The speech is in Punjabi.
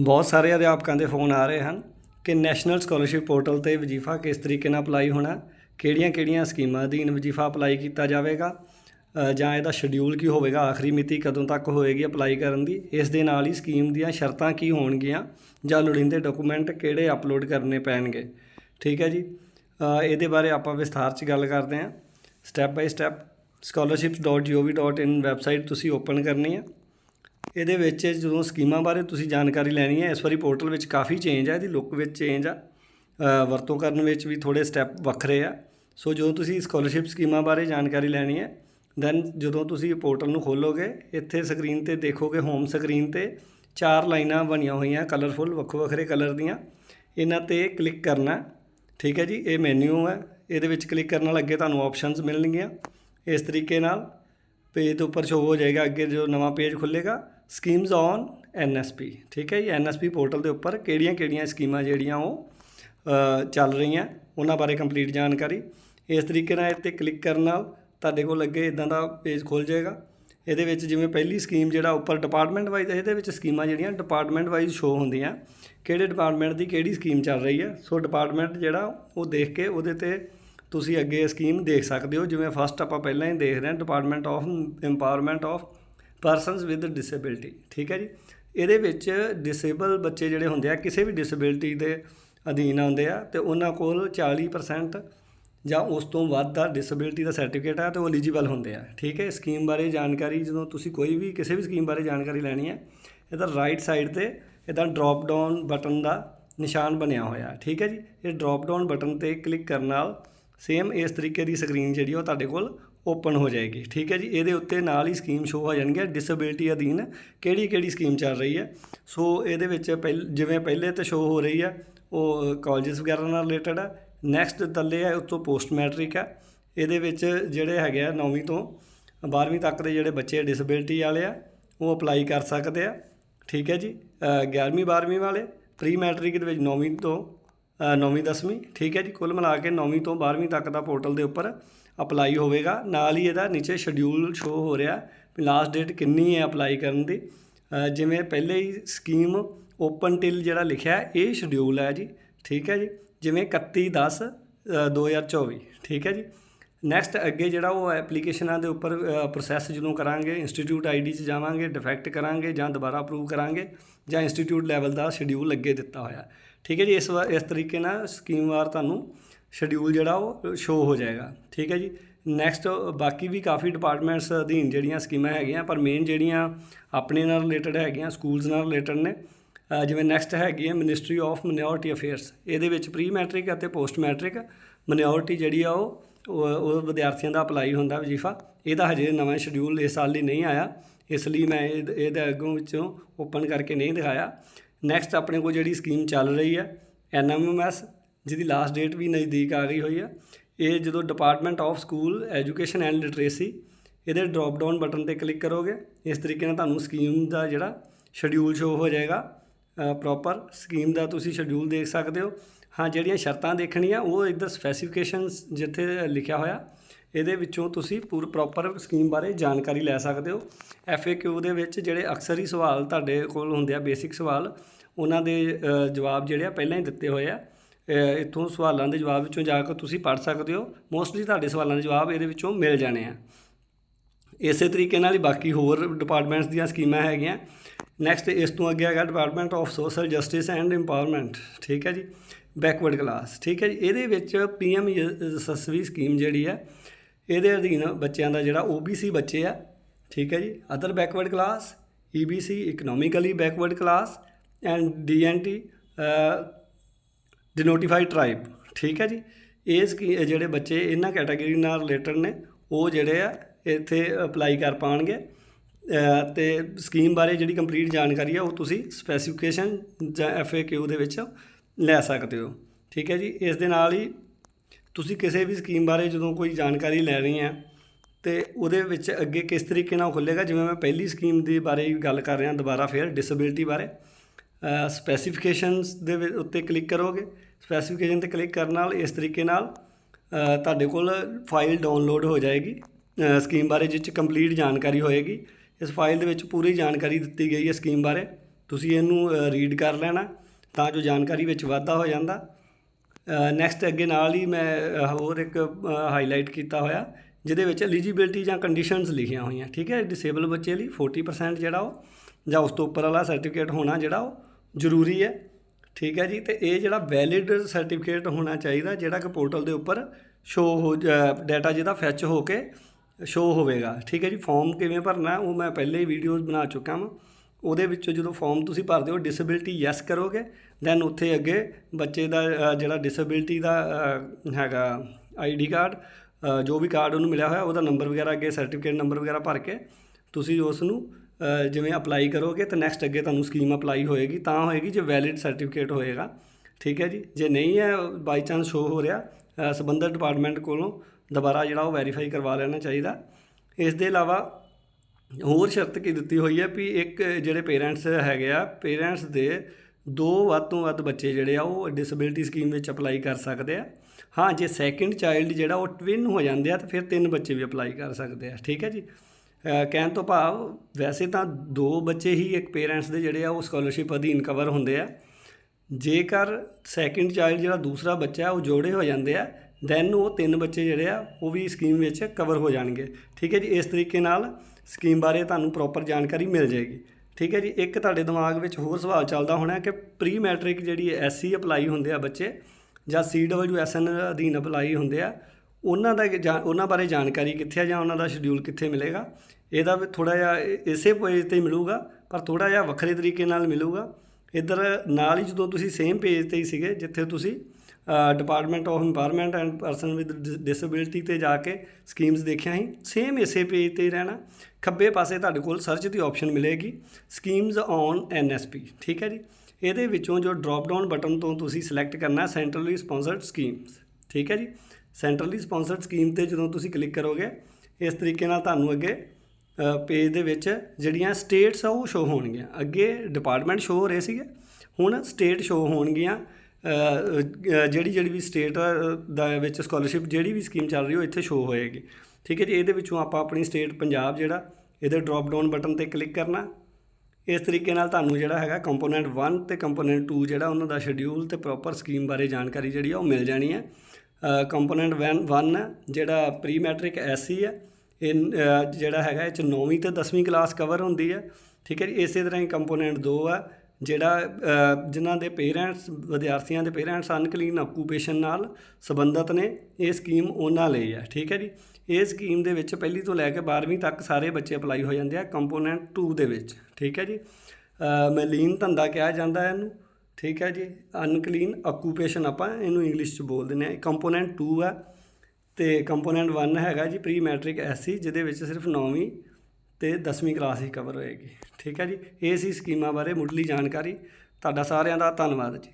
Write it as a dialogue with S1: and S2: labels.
S1: ਬਹੁਤ ਸਾਰੇ ਅਧਿਆਪਕਾਂ ਦੇ ਫੋਨ ਆ ਰਹੇ ਹਨ ਕਿ ਨੈਸ਼ਨਲ ਸਕਾਲਰਸ਼ਿਪ ਪੋਰਟਲ ਤੇ ਵਜ਼ੀਫਾ ਕਿਸ ਤਰੀਕੇ ਨਾਲ ਅਪਲਾਈ ਹੋਣਾ ਕਿਹੜੀਆਂ-ਕਿਹੜੀਆਂ ਸਕੀਮਾਂ ਅਧੀਨ ਵਜ਼ੀਫਾ ਅਪਲਾਈ ਕੀਤਾ ਜਾਵੇਗਾ ਜਾਂ ਇਹਦਾ ਸ਼ਡਿਊਲ ਕੀ ਹੋਵੇਗਾ, ਆਖਰੀ ਮਿਤੀ ਕਦੋਂ ਤੱਕ ਹੋਏਗੀ ਅਪਲਾਈ ਕਰਨ ਦੀ, ਇਸ ਦੇ ਨਾਲ ਹੀ ਸਕੀਮ ਦੀਆਂ ਸ਼ਰਤਾਂ ਕੀ ਹੋਣਗੀਆਂ, ਜਾਂ ਲੋੜੀਂਦੇ ਡਾਕੂਮੈਂਟ ਕਿਹੜੇ ਅਪਲੋਡ ਕਰਨੇ ਪੈਣਗੇ। ਠੀਕ ਹੈ ਜੀ? ਇਹਦੇ ਬਾਰੇ ਆਪਾਂ ਵਿਸਥਾਰ 'ਚ ਗੱਲ ਕਰਦੇ ਹਾਂ। Step by step scholarships.gov.in website ਤੁਸੀਂ ਓਪਨ ਕਰਨੀ ਹੈ। ਇਹਦੇ ਵਿੱਚ ਜਦੋਂ ਸਕੀਮਾਂ ਬਾਰੇ ਤੁਸੀਂ ਜਾਣਕਾਰੀ ਲੈਣੀ ਹੈ, ਇਸ ਵਾਰੀ ਪੋਰਟਲ ਵਿੱਚ ਕਾਫੀ ਚੇਂਜ ਆ, ਇਹਦੀ ਲੁੱਕ ਵਿੱਚ ਚੇਂਜ ਆ। ਵਰਤੋਂ ਕਰਨ ਵਿੱਚ ਵੀ ਥੋੜੇ ਸਟੈਪ ਵੱਖਰੇ ਆ। ਸੋ ਜਦੋਂ ਤੁਸੀਂ ਸਕਾਲਰਸ਼ਿਪ ਸਕੀਮਾਂ ਬਾਰੇ ਜਾਣਕਾਰੀ ਲੈਣੀ ਹੈ ਦੈਨ ਜਦੋਂ ਤੁਸੀਂ ਪੋਰਟਲ ਨੂੰ ਖੋਲੋਗੇ, ਇੱਥੇ ਸਕਰੀਨ ਤੇ ਦੇਖੋਗੇ ਹੋਮ ਸਕਰੀਨ ਤੇ ਚਾਰ ਲਾਈਨਾਂ ਬਣੀਆਂ ਹੋਈਆਂ ਕਲਰਫੁੱਲ ਵੱਖੋ ਵੱਖਰੇ ਕਲਰ ਦੀਆਂ। ਇਹਨਾਂ ਤੇ ਕਲਿੱਕ ਕਰਨਾ, ਠੀਕ ਹੈ ਜੀ, ਇਹ ਮੈਨੂ ਹੈ। ਇਹਦੇ ਵਿੱਚ ਕਲਿੱਕ ਕਰਨ ਨਾਲ ਅੱਗੇ ਤੁਹਾਨੂੰ ਆਪਸ਼ਨਸ ਮਿਲਣਗੀਆਂ। ਇਸ ਤਰੀਕੇ ਨਾਲ ਪੇਜ ਦੇ ਉੱਪਰ ਸ਼ੋ ਹੋ ਜਾਏਗਾ, ਅੱਗੇ ਜੋ ਨਵਾਂ ਪੇਜ ਖੁੱਲੇਗਾ ਸਕੀਮਸ ਔਨ ਐਨਐਸਪੀ ਠੀਕ ਹੈ ਜੀ? ਐਨਐਸਪੀ ਪੋਰਟਲ ਦੇ ਉੱਪਰ ਕਿਹੜੀਆਂ-ਕਿਹੜੀਆਂ ਸਕੀਮਾਂ ਜਿਹੜੀਆਂ ਉਹ ਚੱਲ ਰਹੀਆਂ, ਉਹਨਾਂ ਬਾਰੇ ਕੰਪਲੀਟ ਜਾਣਕਾਰੀ। ਇਸ ਤਰੀਕੇ ਨਾਲ ਇੱਥੇ ਕਲਿੱਕ ਕਰਨ ਨਾਲ ਤੁਹਾਡੇ ਕੋਲ ਅੱਗੇ ਇਦਾਂ ਦਾ ਪੇਜ ਖੁੱਲ ਜਾਏਗਾ। ਇਹਦੇ ਵਿੱਚ ਜਿਵੇਂ ਪਹਿਲੀ ਸਕੀਮ ਜਿਹੜਾ ਉੱਪਰ ਡਿਪਾਰਟਮੈਂਟ ਵਾਈਜ਼ ਇਹਦੇ ਵਿੱਚ ਸਕੀਮਾਂ ਜਿਹੜੀਆਂ ਡਿਪਾਰਟਮੈਂਟ ਵਾਈਜ਼ ਸ਼ੋ ਹੁੰਦੀਆਂ। ਕਿਹੜੇ ਡਿਪਾਰਟਮੈਂਟ ਦੀ ਕਿਹੜੀ ਸਕੀਮ ਚੱਲ ਰਹੀ ਹੈ? ਸੋ ਡਿਪਾਰਟਮੈਂਟ ਜਿਹੜਾ ਉਹ ਦੇਖ ਕੇ ਉਹਦੇ ਤੇ ਤੁਸੀਂ ਅੱਗੇ ਸਕੀਮ ਦੇਖ ਸਕਦੇ ਹੋ। ਜਿਵੇਂ ਫਸਟ ਆਪਾਂ ਪਹਿਲਾਂ ਹੀ ਦੇਖ ਰਹੇ ਹਾਂ department of empowerment of persons with disability ਠੀਕ ਹੈ ਜੀ? ਇਹਦੇ ਵਿੱਚ ਡਿਸੇਬਲ ਬੱਚੇ ਜਿਹੜੇ ਹੁੰਦੇ ਆ, ਕਿਸੇ ਵੀ ਡਿਸੇਬਿਲਟੀ ਦੇ ਅਧੀਨ ਆਉਂਦੇ ਆ, ਤੇ ਉਹਨਾਂ ਕੋਲ 40% ਜਾਂ ਉਸ ਤੋਂ ਵੱਧ ਦਾ ਡਿਸੇਬਿਲਟੀ ਦਾ ਸਰਟੀਫਿਕੇਟ ਆ, ਤੇ ਉਹ ਐਲੀਜੀਬਲ ਹੁੰਦੇ ਆ, ਠੀਕ ਹੈ? ਸਕੀਮ ਬਾਰੇ ਜਾਣਕਾਰੀ, ਜਦੋਂ ਤੁਸੀਂ ਕੋਈ ਵੀ ਕਿਸੇ ਵੀ ਸਕੀਮ ਬਾਰੇ ਜਾਣਕਾਰੀ ਲੈਣੀ ਹੈ, ਇਹਦਾ ਰਾਈਟ ਸਾਈਡ ਤੇ ਇਹਦਾ ਡ੍ਰੌਪ ਡਾਊਨ ਬਟਨ ਦਾ ਨਿਸ਼ਾਨ ਬਣਿਆ ਹੋਇਆ, ਠੀਕ ਹੈ ਜੀ? ਇਹ ਡ੍ਰੌਪ ਡਾਊਨ ਬਟਨ ਤੇ ਕਲਿੱਕ ਕਰਨ ਨਾਲ ਸੇਮ ਇਸ ਤਰੀਕੇ ਦੀ ਸਕਰੀਨ ਜਿਹੜੀ ਉਹ ਤੁਹਾਡੇ ਕੋਲ ਓਪਨ ਹੋ ਜਾਏਗੀ। ਠੀਕ ਹੈ ਜੀ? ਇਹਦੇ ਉੱਤੇ ਨਾਲ ਹੀ ਸਕੀਮ ਸ਼ੋ ਹੋ ਜਾਣਗੀਆਂ। ਡਿਸੇਬਿਲਟੀ ਅਧੀਨ ਕਿਹੜੀ ਕਿਹੜੀ ਸਕੀਮ ਚੱਲ ਰਹੀ ਹੈ? ਸੋ ਇਹਦੇ ਵਿੱਚ ਪਹਿਲ, ਜਿਵੇਂ ਪਹਿਲੇ ਤੇ ਸ਼ੋ ਹੋ ਰਹੀ ਹੈ ਉਹ ਕਾਲਜਸ ਵਗੈਰਾ ਨਾਲ ਰਿਲੇਟਡ ਹੈ ਨੈਕਸਟ ਥੱਲੇ ਹੈ ਉਤੋਂ ਪੋਸਟ ਮੈਟ੍ਰਿਕ ਹੈ ਇਹਦੇ ਵਿੱਚ ਜਿਹੜੇ ਹੈਗੇ ਆ 9ਵੀਂ ਤੋਂ 12ਵੀਂ ਤੱਕ ਦੇ ਜਿਹੜੇ ਬੱਚੇ ਡਿਸੇਬਿਲਟੀ ਵਾਲੇ ਆ, ਉਹ ਅਪਲਾਈ ਕਰ ਸਕਦੇ ਆ। ਠੀਕ ਹੈ ਜੀ? 11ਵੀਂ 12ਵੀਂ ਵਾਲੇ ਪ੍ਰੀ ਮੈਟ੍ਰਿਕ ਦੇ ਵਿੱਚ 9ਵੀਂ ਤੋਂ 9ਵੀਂ 10ਵੀਂ ਠੀਕ ਹੈ ਜੀ, ਕੁੱਲ ਮਿਲਾ ਕੇ 9ਵੀਂ ਤੋਂ 12ਵੀਂ ਤੱਕ ਦਾ ਪੋਰਟਲ ਦੇ ਉੱਪਰ ਅਪਲਾਈ ਹੋਵੇਗਾ। ਨਾਲ ਹੀ ਇਹਦਾ ਨੀਚੇ ਸ਼ਡਿਊਲ ਸ਼ੋ ਹੋ ਰਿਹਾ। ਵੀ ਲਾਸਟ ਡੇਟ ਕਿੰਨੀ ਹੈ ਅਪਲਾਈ ਕਰਨ ਦੀ। ਜਿਵੇਂ ਪਹਿਲੇ ਹੀ ਸਕੀਮ ਓਪਨ ਟਿਲ ਜਿਹੜਾ ਲਿਖਿਆ, ਇਹ ਸ਼ਡਿਊਲ ਹੈ ਜੀ। ਠੀਕ ਹੈ ਜੀ, ਜਿਵੇਂ 31 10 2024 ਠੀਕ ਹੈ ਜੀ। ਨੈਕਸਟ ਅੱਗੇ ਜਿਹੜਾ ਉਹ ਐਪਲੀਕੇਸ਼ਨਾਂ ਦੇ ਉੱਪਰ ਪ੍ਰੋਸੈਸ ਜਦੋਂ ਕਰਾਂਗੇ ਇੰਸਟੀਚਿਊਟ ਆਈਡੀ 'ਚ ਜਾਵਾਂਗੇ ਡਿਫੈਕਟ ਕਰਾਂਗੇ ਜਾਂ ਦੁਬਾਰਾ ਅਪਰੂਵ ਕਰਾਂਗੇ, ਜਾਂ ਇੰਸਟੀਚਿਊਟ ਲੈਵਲ ਦਾ ਸ਼ਡਿਊਲ ਅੱਗੇ ਦਿੱਤਾ ਹੋਇਆ। ਠੀਕ ਹੈ ਜੀ, ਇਸ ਵਾਰ ਇਸ ਤਰੀਕੇ ਨਾਲ ਸਕੀਮ ਵਾਰ ਤੁਹਾਨੂੰ ਸ਼ਡਿਊਲ ਜਿਹੜਾ ਉਹ ਸ਼ੋ ਹੋ ਜਾਏਗਾ। ਠੀਕ ਹੈ ਜੀ ਨੈਕਸਟ ਬਾਕੀ ਵੀ ਕਾਫੀ ਡਿਪਾਰਟਮੈਂਟਸ ਅਧੀਨ ਜਿਹੜੀਆਂ ਸਕੀਮਾਂ ਹੈਗੀਆਂ, ਪਰ ਮੇਨ ਜਿਹੜੀਆਂ ਆਪਣੇ ਨਾਲ ਰਿਲੇਟਡ ਹੈਗੀਆਂ ਸਕੂਲਸ ਨਾਲ ਰਿਲੇਟਡ ਨੇ ਜਿਵੇਂ ਨੈਕਸਟ ਹੈਗੀ ਹੈ ਮਿਨਿਸਟਰੀ ਆਫ ਮਿਨੋਰਟੀ ਅਫੇਅਰਸ ਇਹਦੇ ਵਿੱਚ ਪ੍ਰੀ ਮੈਟ੍ਰਿਕ ਅਤੇ ਪੋਸਟ ਮੈਟ੍ਰਿਕ ਮਿਨੋਰਟੀ ਜਿਹੜੀ ਆ ਉਹ ਉਹ ਵਿਦਿਆਰਥੀਆਂ ਦਾ ਅਪਲਾਈ ਹੁੰਦਾ ਵਜੀਫਾ। ਇਹਦਾ ਹਜੇ ਨਵਾਂ ਸ਼ਡਿਊਲ ਇਸ ਸਾਲ ਲਈ ਨਹੀਂ ਆਇਆ, ਇਸ ਲਈ ਮੈਂ ਇਹ- ਇਹਦੇ ਅੱਗੋਂ ਵਿੱਚੋਂ ਓਪਨ ਕਰਕੇ ਨਹੀਂ ਦਿਖਾਇਆ। ਨੈਕਸਟ ਆਪਣੇ ਕੋਲ ਜਿਹੜੀ ਸਕੀਮ ਚੱਲ ਰਹੀ ਹੈ ਐਨਐਮਐਮਐਸ ਜਿਹਦੀ ਲਾਸਟ ਡੇਟ ਵੀ ਨਜ਼ਦੀਕ ਆ ਗਈ ਹੋਈ ਹੈ, ਇਹ ਜਦੋਂ department of school education and literacy ਇਹਦੇ ਡ੍ਰੌਪ ਡਾਊਨ ਬਟਨ ਤੇ ਕਲਿੱਕ ਕਰੋਗੇ, ਇਸ ਤਰੀਕੇ ਨਾਲ ਤੁਹਾਨੂੰ ਸਕੀਮ ਦਾ ਜਿਹੜਾ ਸ਼ਡਿਊਲ ਸ਼ੋ ਹੋ ਜਾਏਗਾ ਪ੍ਰੋਪਰ ਸਕੀਮ ਦਾ ਤੁਸੀਂ ਸ਼ਡਿਊਲ ਦੇਖ ਸਕਦੇ ਹੋ। ਹਾਂ, ਜਿਹੜੀਆਂ ਸ਼ਰਤਾਂ ਦੇਖਣੀਆਂ, ਉਹ ਇੱਧਰ ਸਪੈਸੀਫਿਕੇਸ਼ਨਸ ਜਿੱਥੇ ਲਿਖਿਆ ਹੋਇਆ ਇਹਦੇ ਵਿੱਚੋਂ ਤੁਸੀਂ ਪੂਰ ਪ੍ਰੋਪਰ ਸਕੀਮ ਬਾਰੇ ਜਾਣਕਾਰੀ ਲੈ ਸਕਦੇ ਹੋ। ਐਫਏਕਿਊ ਦੇ ਵਿੱਚ ਜਿਹੜੇ ਅਕਸਰ ਹੀ ਸਵਾਲ ਤੁਹਾਡੇ ਕੋਲ ਹੁੰਦੇ ਆ ਬੇਸਿਕ ਸਵਾਲ ਉਹਨਾਂ ਦੇ ਜਵਾਬ ਜਿਹੜੇ ਆ ਪਹਿਲਾਂ ਹੀ ਦਿੱਤੇ ਹੋਏ ਆ। ਅ, ਇੱਥੋਂ ਸਵਾਲਾਂ ਦੇ ਜਵਾਬ ਵਿੱਚੋਂ ਜਾ ਕੇ ਤੁਸੀਂ ਪੜ੍ਹ ਸਕਦੇ ਹੋ। ਮੋਸਟਲੀ ਤੁਹਾਡੇ ਸਵਾਲਾਂ ਦੇ ਜਵਾਬ ਇਹਦੇ ਵਿੱਚੋਂ ਮਿਲ ਜਾਣੇ ਆ। ਇਸੇ ਤਰੀਕੇ ਨਾਲ ਹੀ ਬਾਕੀ ਹੋਰ ਡਿਪਾਰਟਮੈਂਟਸ ਦੀਆਂ ਸਕੀਮਾਂ ਹੈਗੀਆਂ। ਨੈਕਸਟ ਇਸ ਤੋਂ ਅੱਗੇ ਹੈਗਾ department of social justice and empowerment ਠੀਕ ਹੈ ਜੀ? ਬੈਕਵਰਡ ਕਲਾਸ ਠੀਕ ਹੈ ਜੀ? ਇਹਦੇ ਵਿੱਚ ਪੀਐਮ ਯਸ਼ਸਵੀ ਸਕੀਮ ਜਿਹੜੀ ਹੈ ਇਹਦੇ ਅਧੀਨ ਬੱਚਿਆਂ ਦਾ ਜਿਹੜਾ OBC ਬੱਚੇ ਆ ਠੀਕ ਹੈ ਜੀ other backward class EBC economically backward class and DNT denotified tribe ਠੀਕ ਹੈ ਜੀ ਇਹ ਸਕੀ ਜਿਹੜੇ ਬੱਚੇ ਇਹਨਾਂ ਕੈਟਾਗਰੀ ਨਾਲ ਰਿਲੇਟਡ ਨੇ ਉਹ ਜਿਹੜੇ ਆ ਇੱਥੇ ਅਪਲਾਈ ਕਰ ਪਾਣਗੇ ਅ, ਤੇ ਸਕੀਮ ਬਾਰੇ ਜਿਹੜੀ ਕੰਪਲੀਟ ਜਾਣਕਾਰੀ ਆ ਉਹ ਤੁਸੀਂ ਸਪੈਸੀਫਿਕੇਸ਼ਨ ਜਾਂ ਐਫਏਕਿਊ ਦੇ ਵਿੱਚ ਲੈ ਸਕਦੇ ਹੋ ਠੀਕ ਹੈ ਜੀ ਇਸ ਦੇ ਨਾਲ ਹੀ ਤੁਸੀਂ ਕਿਸੇ ਵੀ ਸਕੀਮ ਬਾਰੇ ਜਦੋਂ ਕੋਈ ਜਾਣਕਾਰੀ ਲੈਣੀ ਹੈ ਤੇ ਉਹਦੇ ਵਿੱਚ ਅੱਗੇ ਕਿਸ ਤਰੀਕੇ ਨਾਲ ਖੁੱਲੇਗਾ? ਜਿਵੇਂ ਮੈਂ ਪਹਿਲੀ ਸਕੀਮ ਦੇ ਬਾਰੇ ਗੱਲ ਕਰ ਰਿਹਾ, ਦੁਬਾਰਾ ਫਿਰ ਡਿਸੇਬਿਲਟੀ ਬਾਰੇ। ਸਪੈਸੀਫਿਕੇਸ਼ਨਸ ਦੇ ਉੱਤੇ ਕਲਿੱਕ ਕਰੋਗੇ। ਸਪੈਸੀਫਿਕੇਸ਼ਨ ਤੇ ਕਲਿੱਕ ਕਰਨ ਨਾਲ ਇਸ ਤਰੀਕੇ ਨਾਲ ਤੁਹਾਡੇ ਕੋਲ ਫਾਈਲ ਡਾਊਨਲੋਡ ਹੋ ਜਾਏਗੀ। ਸਕੀਮ ਬਾਰੇ ਜਿਸ 'ਚ ਕੰਪਲੀਟ ਜਾਣਕਾਰੀ ਹੋਏਗੀ। ਇਸ ਫਾਈਲ ਦੇ ਵਿੱਚ ਪੂਰੀ ਜਾਣਕਾਰੀ ਦਿੱਤੀ ਗਈ ਹੈ ਸਕੀਮ ਬਾਰੇ। ਤੁਸੀਂ ਇਹਨੂੰ ਰੀਡ ਕਰ ਲੈਣਾ ਤਾਂ ਜੋ ਜਾਣਕਾਰੀ ਵਿੱਚ ਵਾਧਾ ਹੋ ਜਾਂਦਾ। ਨੈਕਸਟ ਅੱਗੇ ਨਾਲ ਹੀ ਮੈਂ ਹੋਰ ਇੱਕ ਹਾਈਲਾਈਟ ਕੀਤਾ ਹੋਇਆ, ਜਿਹਦੇ ਵਿੱਚ ਐਲੀਜੀਬਿਲਟੀ ਜਾਂ ਕੰਡੀਸ਼ਨਸ ਲਿਖੀਆਂ ਹੋਈਆਂ, ਠੀਕ ਹੈ? ਡਿਸੇਬਲ ਬੱਚੇ ਲਈ 40% ਜਿਹੜਾ ਉਹ, ਜਾਂ ਉਸ ਤੋਂ ਉੱਪਰ ਵਾਲਾ ਸਰਟੀਫਿਕੇਟ ਹੋਣਾ ਜਿਹੜਾ ਉਹ ਜ਼ਰੂਰੀ ਹੈ, ਠੀਕ ਹੈ ਜੀ? ਤੇ ਇਹ ਜਿਹੜਾ ਵੈਲਿਡ ਸਰਟੀਫਿਕੇਟ ਹੋਣਾ ਚਾਹੀਦਾ, ਜਿਹੜਾ ਕਿ ਪੋਰਟਲ ਦੇ ਉੱਪਰ ਸ਼ੋ ਹੋ ਡਾਟਾ ਜਿਹਦਾ ਫੈਚ ਹੋ ਕੇ ਸ਼ੋ ਹੋਵੇਗਾ, ਠੀਕ ਹੈ ਜੀ? ਫਾਰਮ ਕਿਵੇਂ ਭਰਨਾ, ਉਹ ਮੈਂ ਪਹਿਲੇ ਹੀ ਵੀਡੀਓਜ਼ ਬਣਾ ਚੁੱਕਾ ਹਾਂ ਉਹਦੇ ਵਿੱਚੋਂ ਜਦੋਂ ਫਾਰਮ ਤੁਸੀਂ ਭਰਦੇ ਹੋ ਡਿਸੇਬਿਲਟੀ ਯੈਸ ਕਰੋਗੇ ਦੈਨ ਉੱਥੇ ਅੱਗੇ ਬੱਚੇ ਦਾ ਜਿਹੜਾ ਡਿਸੇਬਿਲਟੀ ਦਾ ਅ, ਹੈਗਾ ਆਈਡੀ ਕਾਰਡ ਜੋ ਵੀ ਕਾਰਡ ਉਹਨੂੰ ਮਿਲਿਆ ਹੋਇਆ ਉਹਦਾ ਨੰਬਰ ਵਗੈਰਾ ਅੱਗੇ ਸਰਟੀਫਿਕੇਟ ਨੰਬਰ ਵਗੈਰਾ ਭਰ ਕੇ ਤੁਸੀਂ ਉਸ ਨੂੰ ਜਿਵੇਂ ਅਪਲਾਈ ਕਰੋਗੇ ਤਾਂ ਨੈਕਸਟ ਅੱਗੇ ਤੁਹਾਨੂੰ ਸਕੀਮ ਅਪਲਾਈ ਹੋਏਗੀ ਤਾਂ ਹੋਏਗੀ ਜੇ ਵੈਲਿਡ ਸਰਟੀਫਿਕੇਟ ਹੋਏਗਾ। ਠੀਕ ਹੈ ਜੀ? ਜੇ ਨਹੀਂ ਹੈ ਬਾਈ ਚਾਂਸ ਸ਼ੋ ਹੋ ਰਿਹਾ ਅ, ਸੰਬੰਧਿਤ ਡਿਪਾਰਟਮੈਂਟ ਕੋਲੋਂ ਦੁਬਾਰਾ ਜਿਹੜਾ ਉਹ ਵੈਰੀਫਾਈ ਕਰਵਾ ਲੈਣਾ ਚਾਹੀਦਾ। ਇਸ ਦੇ ਇਲਾਵਾ ਹੋਰ ਸ਼ਰਤ ਕੀ ਦਿੱਤੀ ਹੋਈ ਹੈ ਵੀ ਇੱਕ ਜਿਹੜੇ ਪੇਰੈਂਟਸ ਹੈਗੇ ਆ ਪੇਰੈਂਟਸ ਦੇ ਦੋ ਵੱਧ ਤੋਂ ਵੱਧ ਬੱਚੇ ਜਿਹੜੇ ਆ, ਉਹ ਡਿਸੇਬਿਲਟੀ ਸਕੀਮ ਵਿੱਚ ਅਪਲਾਈ ਕਰ ਸਕਦੇ ਆ। ਹਾਂ, ਜੇ ਸੈਕਿੰਡ ਚਾਈਲਡ ਜਿਹੜਾ ਉਹ ਟਵਿਨ ਹੋ ਜਾਂਦੇ ਆ, ਤਾਂ ਫਿਰ ਤਿੰਨ ਬੱਚੇ ਵੀ ਅਪਲਾਈ ਕਰ ਸਕਦੇ ਆ, ਠੀਕ ਹੈ ਜੀ? ਕਹਿਣ ਤੋਂ ਭਾਵ ਵੈਸੇ ਤਾਂ ਦੋ ਬੱਚੇ ਹੀ ਇੱਕ ਪੇਰੈਂਟਸ ਦੇ ਜਿਹੜੇ ਆ, ਉਹ ਸਕਾਲਰਸ਼ਿਪ ਅਧੀਨ ਕਵਰ ਹੁੰਦੇ ਆ। ਜੇਕਰ ਸੈਕਿੰਡ ਚਾਈਲਡ ਜਿਹੜਾ ਦੂਸਰਾ ਬੱਚਾ ਉਹ ਜੋੜੇ ਹੋ ਜਾਂਦੇ ਆ ਦੈਨ ਉਹ ਤਿੰਨ ਬੱਚੇ ਜਿਹੜੇ ਆ, ਉਹ ਵੀ ਸਕੀਮ ਵਿੱਚ ਕਵਰ ਹੋ ਜਾਣਗੇ, ਠੀਕ ਹੈ ਜੀ? ਇਸ ਤਰੀਕੇ ਨਾਲ ਸਕੀਮ ਬਾਰੇ ਤੁਹਾਨੂੰ ਪ੍ਰੋਪਰ ਜਾਣਕਾਰੀ ਮਿਲ ਜਾਏਗੀ। ਠੀਕ ਹੈ ਜੀ, ਇੱਕ ਤੁਹਾਡੇ ਦਿਮਾਗ ਵਿੱਚ ਹੋਰ ਸਵਾਲ ਚੱਲਦਾ ਹੋਣਾ ਕਿ ਪ੍ਰੀ ਮੈਟ੍ਰਿਕ ਜਿਹੜੀ ਐਸਸੀ ਅਪਲਾਈ ਹੁੰਦੇ ਆ ਬੱਚੇ ਜਾਂ ਸੀਡਬਲਯੂਐਸਐਨ ਅਧੀਨ ਅਪਲਾਈ ਹੁੰਦੇ ਆ, ਉਹਨਾਂ ਦਾ ਜਾ- ਉਹਨਾਂ ਬਾਰੇ ਜਾਣਕਾਰੀ ਕਿੱਥੇ ਆ ਜਾਂ ਉਹਨਾਂ ਦਾ ਸ਼ਡਿਊਲ ਕਿੱਥੇ ਮਿਲੇਗਾ? ਇਹਦਾ ਵੀ ਥੋੜਾ ਜਿਹਾ ਇਸੇ ਪੇਜ ਤੇ ਹੀ ਮਿਲੂਗਾ, ਪਰ ਥੋੜਾ ਜਿਹਾ ਵੱਖਰੇ ਤਰੀਕੇ ਨਾਲ ਮਿਲੂਗਾ। ਇੱਧਰ ਨਾਲ ਹੀ ਜਦੋਂ ਤੁਸੀਂ ਸੇਮ ਪੇਜ ਤੇ ਹੀ ਸੀਗੇ, ਜਿੱਥੇ ਤੁਸੀਂ department of empowerment and person with disability ਤੇ ਜਾ ਕੇ ਸਕੀਮਸ ਦੇਖਿਆ ਸੀ। ਸੇਮ ਇਸੇ ਪੇਜ ਤੇ ਹੀ ਰਹਿਣਾ। ਖੱਬੇ ਪਾਸੇ ਤੁਹਾਡੇ ਕੋਲ ਸਰਚ ਦੀ ਆਪਸ਼ਨ ਮਿਲੇਗੀ। ਸਕੀਮਸ ਔਨ ਐਨਐਸਪੀ ਠੀਕ ਹੈ ਜੀ? ਇਹਦੇ ਵਿੱਚੋਂ ਜੋ ਡ੍ਰੌਪ ਡਾਊਨ ਬਟਨ ਤੋਂ ਤੁਸੀਂ ਸਿਲੈਕਟ ਕਰਨਾ ਸੈਂਟਰਲੀ ਸਪਾਂਸਰਡ ਸਕੀਮਸ ਠੀਕ ਹੈ ਜੀ? ਸੈਂਟਰਲੀ ਸਪਾਂਸਰਡ ਸਕੀਮ ਤੇ ਜਦੋਂ ਤੁਸੀਂ ਕਲਿੱਕ ਕਰੋਗੇ, ਇਸ ਤਰੀਕੇ ਨਾਲ ਤੁਹਾਨੂੰ ਅੱਗੇ ਪੇਜ ਦੇ ਵਿੱਚ ਜਿਹੜੀਆਂ ਸਟੇਟਸ ਆ ਉਹ ਸ਼ੋ ਹੋਣਗੀਆਂ। ਅੱਗੇ ਡਿਪਾਰਟਮੈਂਟ ਸ਼ੋ ਹੋ ਰਹੇ ਸੀਗੇ, ਹੁਣ ਸਟੇਟ ਸ਼ੋ ਹੋਣਗੀਆਂ। ਜਿਹੜੀ ਜਿਹੜੀ ਵੀ ਸਟੇਟ ਦਾ ਵਿੱਚ ਸਕਾਲਰਸ਼ਿਪ ਜਿਹੜੀ ਵੀ ਸਕੀਮ ਚੱਲ ਰਹੀ, ਉਹ ਇੱਥੇ ਸ਼ੋ ਹੋਏਗੀ। ਠੀਕ ਹੈ ਜੀ? ਇਹਦੇ ਵਿੱਚੋਂ ਆਪਾਂ ਆਪਣੀ ਸਟੇਟ ਪੰਜਾਬ ਜਿਹੜਾ, ਇਹਦੇ ਡ੍ਰੌਪ ਡਾਊਨ ਬਟਨ ਤੇ ਕਲਿੱਕ ਕਰਨਾ। ਇਸ ਤਰੀਕੇ ਨਾਲ ਤੁਹਾਨੂੰ ਜਿਹੜਾ ਹੈਗਾ ਕੰਪੋਨੈਂਟ 1 ਤੇ ਕੰਪੋਨੈਂਟ 2 ਜਿਹੜਾ ਉਹਨਾਂ ਦਾ ਸ਼ਡਿਊਲ ਤੇ ਪ੍ਰੋਪਰ ਸਕੀਮ ਬਾਰੇ ਜਾਣਕਾਰੀ ਜਿਹੜੀ ਆ, ਉਹ ਮਿਲ ਜਾਣੀ ਹੈ। ਕੰਪੋਨੈਂਟ 1 ਜਿਹੜਾ ਪ੍ਰੀ ਮੈਟ੍ਰਿਕ ਐਸਸੀ ਹੈ ਇਹ ਜਿਹੜਾ ਹੈਗਾ, ਇਹ ਚ 9ਵੀਂ ਤੇ 10ਵੀਂ ਕਲਾਸ ਕਵਰ ਹੁੰਦੀ ਹੈ। ਠੀਕ ਹੈ ਜੀ? ਇਸੇ ਤਰ੍ਹਾਂ ਹੀ ਕੰਪੋਨੈਂਟ 2 ਆ ਜਿਹੜਾ ਅ, ਜਿਨ੍ਹਾਂ ਦੇ ਪੇਰੈਂਟਸ ਵਿਦਿਆਰਥੀਆਂ ਦੇ ਪੇਰੈਂਟਸ ਅਨਕਲੀਨ ਆਕੂਪੇਸ਼ਨ ਨਾਲ ਸੰਬੰਧਤ ਨੇ ਇਹ ਸਕੀਮ ਉਹਨਾਂ ਲਈ ਹੈ ਠੀਕ ਹੈ ਜੀ? ਇਹ ਸਕੀਮ ਦੇ ਵਿੱਚ ਪਹਿਲੀ ਤੋਂ ਲੈ ਕੇ 12ਵੀਂ ਤੱਕ ਸਾਰੇ ਬੱਚੇ ਅਪਲਾਈ ਹੋ ਜਾਂਦੇ ਆ ਕੰਪੋਨੈਂਟ 2 ਦੇ ਵਿੱਚ ਠੀਕ ਹੈ ਜੀ? ਅ, ਮਲੀਨ ਧੰਦਾ ਕਿਹਾ ਜਾਂਦਾ ਹੈ ਇਹਨੂੰ ਠੀਕ ਹੈ ਜੀ? ਅਨਕਲੀਨ ਆਕੂਪੇਸ਼ਨ ਆਪਾਂ ਇਹਨੂੰ ਇੰਗਲਿਸ਼ ਚ ਬੋਲ ਦਿੰਦੇ ਆ ਕੰਪੋਨੈਂਟ 2 ਆ ਤੇ ਕੰਪੋਨੈਂਟ 1 ਹੈਗਾ ਜੀ ਪ੍ਰੀ ਮੈਟ੍ਰਿਕ ਐਸਸੀ ਜਿਹਦੇ ਵਿੱਚ ਸਿਰਫ 9ਵੀਂ ਤੇ 10ਵੀਂ ਕਲਾਸ ਹੀ ਕਵਰ ਹੋਏਗੀ। ਠੀਕ ਹੈ ਜੀ, ਇਹ ਸੀ ਸਕੀਮਾਂ ਬਾਰੇ ਮੁੱਢਲੀ ਜਾਣਕਾਰੀ। ਤੁਹਾਡਾ ਸਾਰਿਆਂ ਦਾ ਧੰਨਵਾਦ ਜੀ।